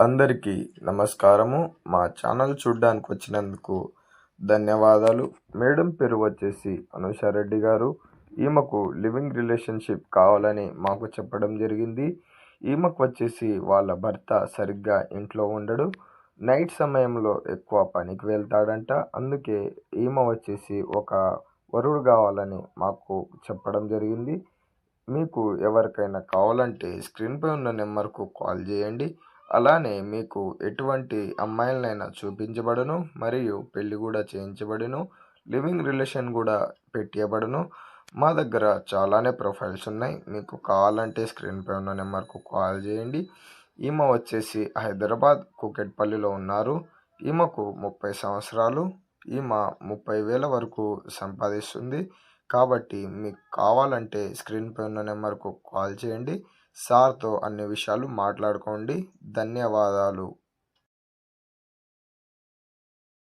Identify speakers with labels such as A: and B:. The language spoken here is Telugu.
A: అందరికీ నమస్కారము. మా ఛానల్ చూడడానికి వచ్చినందుకు ధన్యవాదాలు. మేడం పేరు వచ్చేసి అనుషారెడ్డి గారు. ఈమెకు లివింగ్ రిలేషన్షిప్ కావాలని మాకు చెప్పడం జరిగింది. ఈమెకు వచ్చేసి వాళ్ళ భర్త సరిగ్గా ఇంట్లో ఉండడు. నైట్ సమయంలో ఎక్కువ పనికి వెళ్తాడంట. అందుకే ఈమె వచ్చేసి ఒక వరుడు కావాలని మాకు చెప్పడం జరిగింది. మీకు ఎవరికైనా కావాలంటే స్క్రీన్పై ఉన్న నెంబర్కు కాల్ చేయండి. అలానే మీకు ఎటువంటి అమ్మాయిలనైనా చూపించబడును మరియు పెళ్ళి కూడా చేయించబడును లివింగ్ రిలేషన్ కూడా పెట్టియబడును. మా దగ్గర చాలానే ప్రొఫైల్స్ ఉన్నాయి. మీకు కావాలంటే స్క్రీన్పై ఉన్న నెంబర్కు కాల్ చేయండి. ఈమె వచ్చేసి హైదరాబాద్ కుకెట్పల్లిలో ఉన్నారు. ఈమెకు ముప్పై సంవత్సరాలు. ఈమె ముప్పై వేల వరకు సంపాదిస్తుంది. కాబట్టి మీకు కావాలంటే స్క్రీన్పై ఉన్న నెంబర్కు కాల్ చేయండి. సార్తో అన్ని విషయాలు మాట్లాడుకోండి. ధన్యవాదాలు.